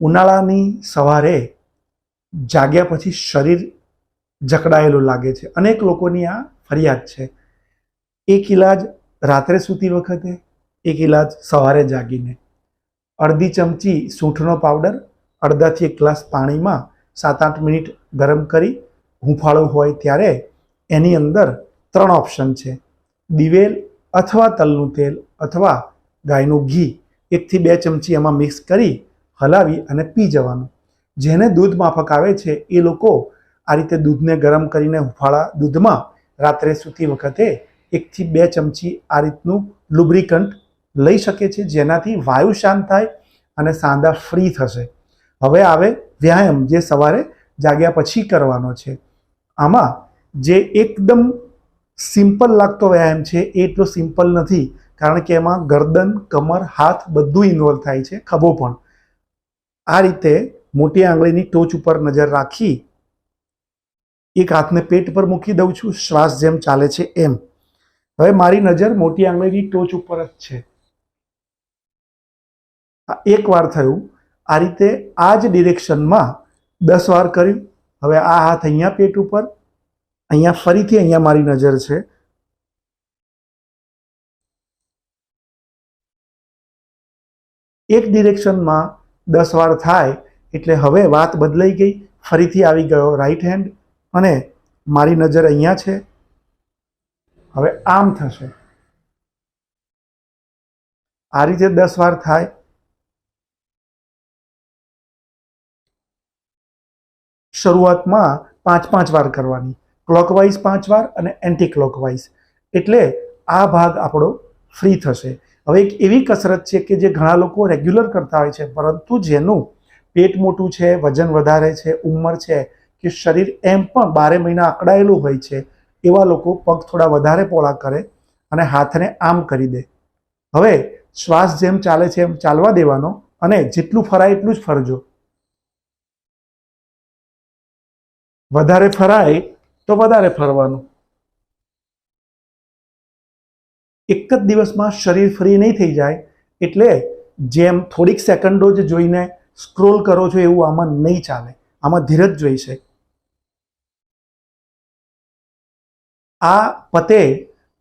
ઉનાળાની સવારે જાગ્યા પછી શરીર જકડાયેલું લાગે છે. અનેક લોકોની આ ફરિયાદ છે. એક ઇલાજ રાત્રે સૂતી વખતે, એક ઇલાજ સવારે જાગીને. અડધી ચમચી સૂંઠનો પાવડર, અડધાથી એક ગ્લાસ પાણીમાં સાત આઠ મિનિટ ગરમ કરી હુંફાળું હોય ત્યારે એની અંદર ત્રણ ઓપ્શન છે. દિવેલ અથવા તલનું તેલ અથવા ગાયનું ઘી, એકથી બે ચમચી એમાં મિક્સ કરી હલાવી અને પી જવાનું. જેને દૂધ માફક આવે છે, એ લોકો આ રીતે દૂધને ગરમ કરીને હુફાળા દૂધમાં રાત્રે સૂતી વખતે એકથી બે ચમચી આ રીતનું લુબ્રિકન્ટ લઈ શકે છે, જેનાથી વાયુ શાંત થાય અને સાંધા ફ્રી થશે. હવે આવે વ્યાયામ, જે સવારે જાગ્યા પછી કરવાનો છે. આમાં જે એકદમ સિમ્પલ લાગતો વ્યાયામ છે, એ એટલો સિમ્પલ નથી, કારણ કે એમાં ગરદન, કમર, હાથ બધું ઇન્વોલ્વ થાય છે, ખભો પણ. આ રીતે મોટી આંગળીની ટોચ ઉપર નજર રાખી એક હાથને પેટ પર મૂકી દઉં છું, શ્વાસ જેમ ચાલે છે એમ. હવે મારી નજર મોટી આંગળીની ટોચ ઉપર જ છે. એક વાર થયું. આ રીતે આ જ ડિરેક્શનમાં દસ વાર કર્યું. હવે આ હાથ અહીંયા પેટ ઉપર, અહીંયા ફરીથી અહીંયા મારી નજર છે. એક ડિરેક્શનમાં દસ વાર થાય, એટલે હવે વાત બદલાઈ ગઈ, ફરીથી આવી ગયો રાઈટ હેન્ડ અને મારી નજર અહીંયા છે. હવે આમ થશે. આ રીતે દસ વાર થાય. શરૂઆતમાં પાંચ પાંચ વાર કરવાની ક્લોકવાઇઝ પાંચ વાર અને એન્ટી ક્લોકવાઇઝ એટલે આ ભાગ આપણો ફ્રી થશે. હવે એક એવી કસરત છે કે જે ઘણા લોકો રેગ્યુલર કરતા હોય છે, પરંતુ જેનું પેટ મોટું છે, વજન વધારે છે, ઉંમર છે, કે શરીર એમ પણ બારે મહિના અકળાયેલું હોય છે, એવા લોકો પગ થોડા વધારે પોળા કરે અને હાથને આમ કરી દે. હવે શ્વાસ જેમ ચાલે છે એમ ચાલવા દેવાનો અને જેટલું ફરાય એટલું જ ફરજો. વધારે ફરાય તો વધારે ફરવાનું. એક જ દિવસમાં શરીર ફ્રી નહીં થઈ જાય, એટલે જેમ થોડીક સેકન્ડો જ જોઈને સ્ક્રોલ કરો છો એવું આમાં નહીં ચાલે. આમાં ધીરજ જોઈશે. આ પતે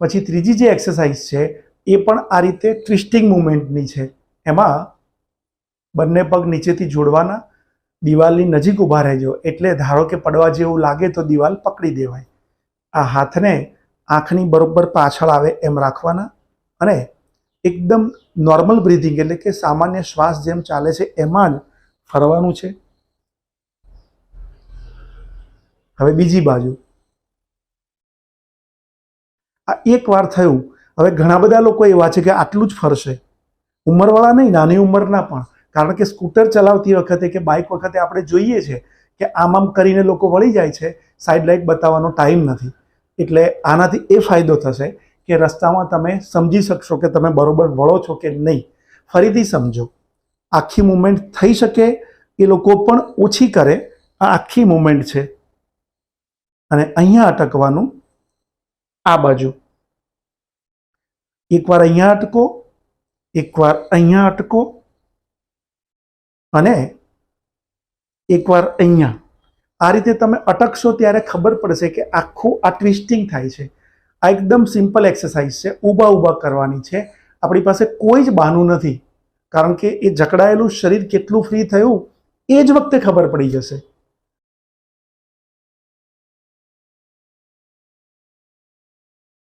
પછી ત્રીજી જે એક્સરસાઇઝ છે, એ પણ આ રીતે ટ્વિસ્ટિંગ મુવમેન્ટની છે. એમાં બંને પગ નીચેથી જોડવાના, દિવાલની નજીક ઊભા રહેજો. એટલે ધારો કે પડવા જેવું લાગે તો દિવાલ પકડી દેવાય. આ હાથને આંખની બરોબર પાછળ આવે એમ રાખવાના અને એકદમ નોર્મલ બ્રિધિંગ એટલે કે સામાન્ય શ્વાસ જેમ ચાલે છે એમાં જ ફરવાનું છે. હવે બીજી બાજુ. આ એક વાર થયું. હવે ઘણા બધા લોકો એવા છે કે આટલું જ ફરશે. ઉંમરવાળા નહીં, નાની ઉંમરના પણ. કારણ કે સ્કૂટર ચલાવતી વખતે કે બાઇક વખતે આપણે જોઈએ છે કે આમ આમ કરીને લોકો વળી જાય છે. સાઈડ લાઇટ બતાવવાનો ટાઈમ નથી. એટલે આનાથી એ ફાયદો થશે કે રસ્તામાં તમે સમજી શકશો કે તમે બરોબર વળો છો કે નહીં. ફરીથી સમજો. આખી મુવમેન્ટ થઈ શકે, એ લોકો પણ ઓછી કરે. આ આખી મુવમેન્ટ છે. અને અહીંયા અટકવાનું આ બાજુ. એકવાર અહીંયા અટકો, એકવાર અહીંયા અટકો, અને એકવાર અહીંયા. આ રીતે તમે અટકશો ત્યારે ખબર પડશે કે આખું આ ટ્વિસ્ટિંગ થાય છે. આ એકદમ સિમ્પલ એક્સરસાઇઝ છે. ઊભા ઊભા કરવાની છે. આપણી પાસે કોઈ જ બહાનું નથી. કારણ કે એ જકડાયેલું શરીર કેટલું ફ્રી થયું એ જ વખતે ખબર પડી જશે.